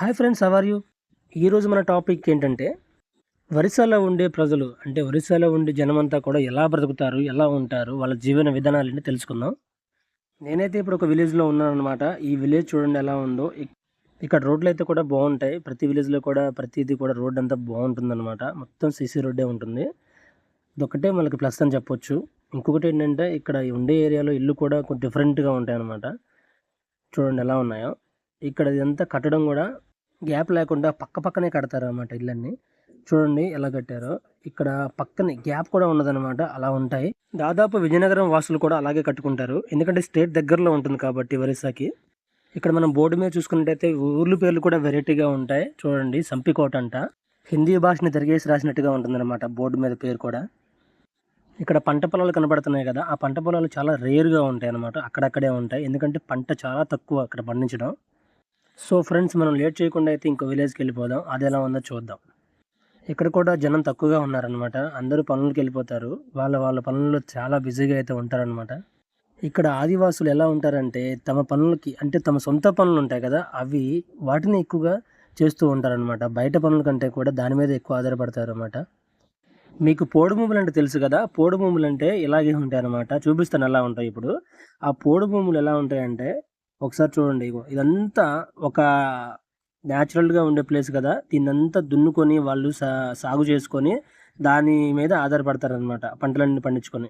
Hi friends hour you ఈరోజు మన topic ఏంటంటే ఒరిస్సాలో ఉండే ప్రజలు అంటే ఒరిస్సాలో ఉండే జనమంతా కూడా ఎలా బ్రతుకుతారు ఎలా ఉంటారు వాళ్ళ జీవన విధానాలని తెలుసుకుందాం. నేనైతే ఇప్పుడు ఒక విలేజ్లో ఉన్నాను అనమాట ఈ విలేజ్ చూడండి ఎలా ఉందో. ఇక్కడ రోడ్లు అయితే కూడా బాగుంటాయి. ప్రతి విలేజ్లో కూడా ప్రతిదీ కూడా రోడ్ అంతా బాగుంటుంది అనమాట మొత్తం సీసీ రోడ్డే ఉంటుంది. ఇదొక్కటే మనకి ప్లస్ అని చెప్పొచ్చు. ఇంకొకటి ఏంటంటే ఇక్కడ ఉండే ఏరియాలో ఇల్లు కూడా కొంచెం డిఫరెంట్గా ఉంటాయి అన్నమాట చూడండి ఎలా ఉన్నాయో. ఇక్కడ ఇదంతా కట్టడం కూడా గ్యాప్ లేకుండా పక్క పక్కనే కడతారు అన్నమాట ఇళ్ళన్నీ. చూడండి ఎలా కట్టారో. ఇక్కడ పక్కనే గ్యాప్ కూడా ఉన్నదన్నమాట. అలా ఉంటాయి. దాదాపు విజయనగరం వాసులు కూడా అలాగే కట్టుకుంటారు. ఎందుకంటే స్టేట్ దగ్గరలో ఉంటుంది కాబట్టి ఒరిస్సాకి. ఇక్కడ మనం బోర్డు మీద చూసుకున్నట్టయితే ఊర్లు పేర్లు కూడా వెరైటీగా ఉంటాయి. చూడండి సంపికోట అంట. హిందీ భాషని తిరిగేసి రాసినట్టుగా ఉంటుందన్నమాట బోర్డు మీద పేరు కూడా. ఇక్కడ పంట పొలాలు కనబడుతున్నాయి కదా ఆ పంట పొలాలు చాలా రేరుగా ఉంటాయి అన్నమాట అక్కడక్కడే ఉంటాయి. ఎందుకంటే పంట చాలా తక్కువ అక్కడ పండించడం. సో ఫ్రెండ్స్ మనం లేట్ చేయకుండా అయితే ఇంకో విలేజ్కి వెళ్ళిపోదాం. అది ఎలా ఉందో చూద్దాం. ఇక్కడ కూడా జనం తక్కువగా ఉన్నారనమాట అందరూ పనులకు వెళ్ళిపోతారు. వాళ్ళ వాళ్ళ పనుల్లో చాలా బిజీగా అయితే ఉంటారనమాట ఇక్కడ ఆదివాసులు ఎలా ఉంటారంటే తమ పనులకి అంటే తమ సొంత పనులు ఉంటాయి కదా అవి వాటిని ఎక్కువగా చేస్తూ ఉంటారనమాట బయట పనుల కంటే కూడా దాని మీద ఎక్కువ ఆధారపడతారు అనమాట మీకు పోడు భూములు అంటే తెలుసు కదా పోడు భూములు అంటే ఇలాగే ఉంటాయి అనమాట చూపిస్తాను ఎలా ఉంటాయి ఇప్పుడు. ఆ పోడు భూములు ఎలా ఉంటాయంటే ఒకసారి చూడండి ఇగో. ఇదంతా ఒక న్యాచురల్గా ఉండే ప్లేస్ కదా. దీన్నంతా దున్నుకొని వాళ్ళు సా సాగు చేసుకొని దాని మీద ఆధారపడతారనమాట పంటలన్నీ పండించుకొని.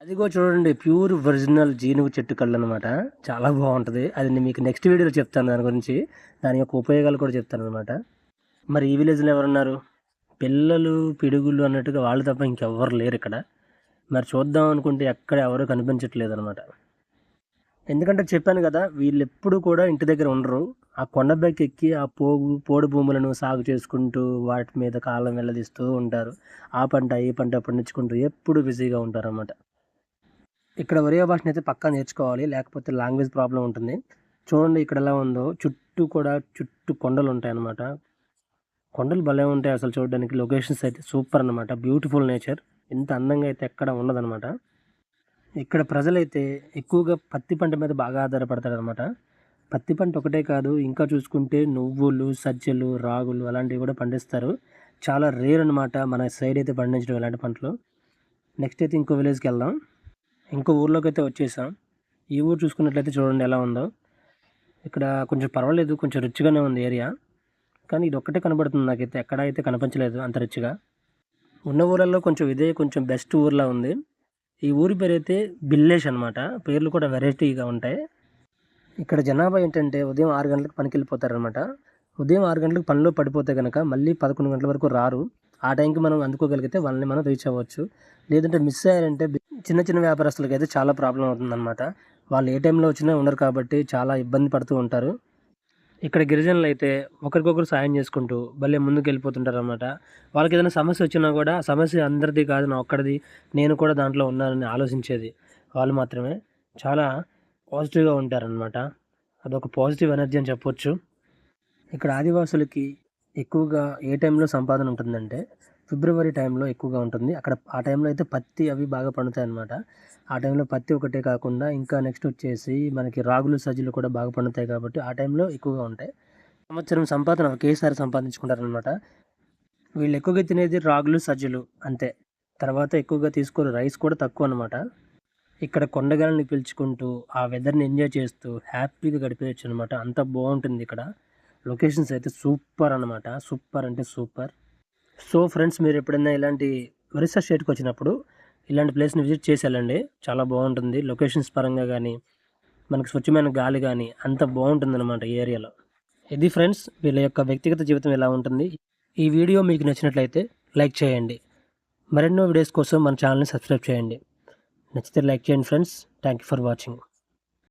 అదిగో చూడండి ప్యూర్ ఒరిజినల్ జీనుగు చెట్టు కళ్ళు అనమాట చాలా బాగుంటుంది. అది నేను మీకు నెక్స్ట్ వీడియోలో చెప్తాను దాని గురించి. దాని యొక్క ఉపయోగాలు కూడా చెప్తాను అనమాట మరి ఈ విలేజ్లో ఎవరున్నారు? పిల్లలు పిడుగులు అన్నట్టుగా వాళ్ళు తప్ప ఇంకెవ్వరు లేరు ఇక్కడ. మరి చూద్దాం అనుకుంటే ఎక్కడ ఎవరు కనిపించట్లేదు అనమాట ఎందుకంటే చెప్పాను కదా వీళ్ళు ఎప్పుడు కూడా ఇంటి దగ్గర ఉండరు. ఆ కొండపైకి ఎక్కి ఆ పోగు పోడు భూములను సాగు చేసుకుంటూ వాటి మీద కాలం వెళ్ళదీస్తూ ఉంటారు. ఆ పంట ఈ పంట పండించుకుంటూ ఎప్పుడు బిజీగా ఉంటారు అన్నమాట ఇక్కడ ఒరియా భాషను అయితే పక్కా నేర్చుకోవాలి. లేకపోతే లాంగ్వేజ్ ప్రాబ్లం ఉంటుంది. చూడండి ఇక్కడ ఎలా ఉందో. చుట్టూ కూడా చుట్టూ కొండలు ఉంటాయి అన్నమాట కొండలు భలే ఉంటాయి అసలు చూడడానికి. లొకేషన్స్ అయితే సూపర్ అన్నమాట. Beautiful nature. ఎంత అందంగా అయితే ఎక్కడ ఉండదన్నమాట. ఇక్కడ ప్రజలైతే ఎక్కువగా పత్తి పంట మీద బాగా ఆధారపడతారనమాట పత్తి పంట ఒకటే కాదు ఇంకా చూసుకుంటే నువ్వులు సజ్జలు రాగులు అలాంటివి కూడా పండిస్తారు. చాలా రేర్ అనమాట మన సైడ్ అయితే పండించడం ఇలాంటి పంటలు. నెక్స్ట్ అయితే ఇంకో విలేజ్కి వెళ్దాం. ఇంకో ఊర్లోకి అయితే వచ్చేసాం. ఈ ఊరు చూసుకున్నట్లయితే చూడండి ఎలా ఉందో. ఇక్కడ కొంచెం పర్వాలేదు కొంచెం రిచ్గానే ఉంది ఏరియా. కానీ ఇది ఒక్కటే కనబడుతుంది నాకైతే ఎక్కడ అయితే కనిపించలేదు అంత రిచ్గా ఉన్న ఊళ్ళల్లో కొంచెం ఇదే కొంచెం బెస్ట్ ఊర్లా ఉంది. ఈ ఊరి పేరు అయితే బిల్లేష్ అనమాట పేర్లు కూడా వెరైటీగా ఉంటాయి. ఇక్కడ జనాభా ఏంటంటే ఉదయం ఆరు గంటలకు పనికి వెళ్ళిపోతారనమాట ఉదయం ఆరు గంటలకు పనిలో పడిపోతే కనుక మళ్ళీ పదకొండు గంటల వరకు రారు. ఆ టైంకి మనం అందుకోగలిగితే వాళ్ళని మనం రీచ్ అవ్వచ్చు. లేదంటే మిస్ అయ్యారంటే చిన్న చిన్న వ్యాపారస్తులకి అయితే చాలా ప్రాబ్లం అవుతుందన్నమాట. వాళ్ళు ఏ టైంలో వచ్చినా ఉండరు కాబట్టి చాలా ఇబ్బంది పడుతూ ఉంటారు. ఇక్కడ గిరిజనులు అయితే ఒకరికొకరు సాయం చేసుకుంటూ భలే ముందుకు వెళ్ళిపోతుంటారు అనమాట వాళ్ళకి ఏదైనా సమస్య వచ్చినా కూడా సమస్య అందరిది కాదు నా ఒక్కడిది నేను కూడా దాంట్లో ఉన్నానని ఆలోచించేది వాళ్ళు మాత్రమే. చాలా పాజిటివ్గా ఉంటారనమాట అదొక పాజిటివ్ ఎనర్జీ అని చెప్పొచ్చు. ఇక్కడ ఆదివాసులకి ఎక్కువగా ఏ టైంలో సంపాదన ఉంటుందంటే ఫిబ్రవరి టైంలో ఎక్కువగా ఉంటుంది. అక్కడ ఆ టైంలో అయితే పత్తి అవి బాగా పండుతాయి అన్నమాట ఆ టైంలో పత్తి ఒకటే కాకుండా ఇంకా నెక్స్ట్ వచ్చేసి మనకి రాగులు సజ్జలు కూడా బాగా పండుతాయి కాబట్టి ఆ టైంలో ఎక్కువగా ఉంటాయి. సంవత్సరం సంపాదన ఒకేసారి సంపాదించుకుంటారనమాట వీళ్ళు ఎక్కువగా తినేది రాగులు సజ్జలు అంతే. తర్వాత ఎక్కువగా తీసుకోరు రైస్ కూడా తక్కువ అనమాట ఇక్కడ కొండగాలని పిలుచుకుంటూ ఆ వెదర్ని ఎంజాయ్ చేస్తూ హ్యాపీగా గడిపేయచ్చు అనమాట అంత బాగుంటుంది ఇక్కడ. లొకేషన్స్ అయితే సూపర్ అనమాట సూపర్ అంటే సూపర్. సో ఫ్రెండ్స్ మీరు ఎప్పుడైనా ఇలాంటి ఒరిస్సా స్టేట్కి వచ్చినప్పుడు ఇలాంటి ప్లేస్ని విజిట్ చేసి వెళ్ళండి చాలా బాగుంటుంది. లొకేషన్స్ పరంగా కానీ మనకు స్వచ్ఛమైన గాలి కానీ అంత బాగుంటుంది అనమాట ఈ ఏరియాలో. ఇది ఫ్రెండ్స్ వీళ్ళ యొక్క వ్యక్తిగత జీవితం ఎలా ఉంటుంది? ఈ వీడియో మీకు నచ్చినట్లయితే లైక్ చేయండి. మరెన్నో వీడియోస్ కోసం మన ఛానల్ని సబ్స్క్రైబ్ చేయండి. నచ్చితే లైక్ చేయండి friends. Thank you for watching.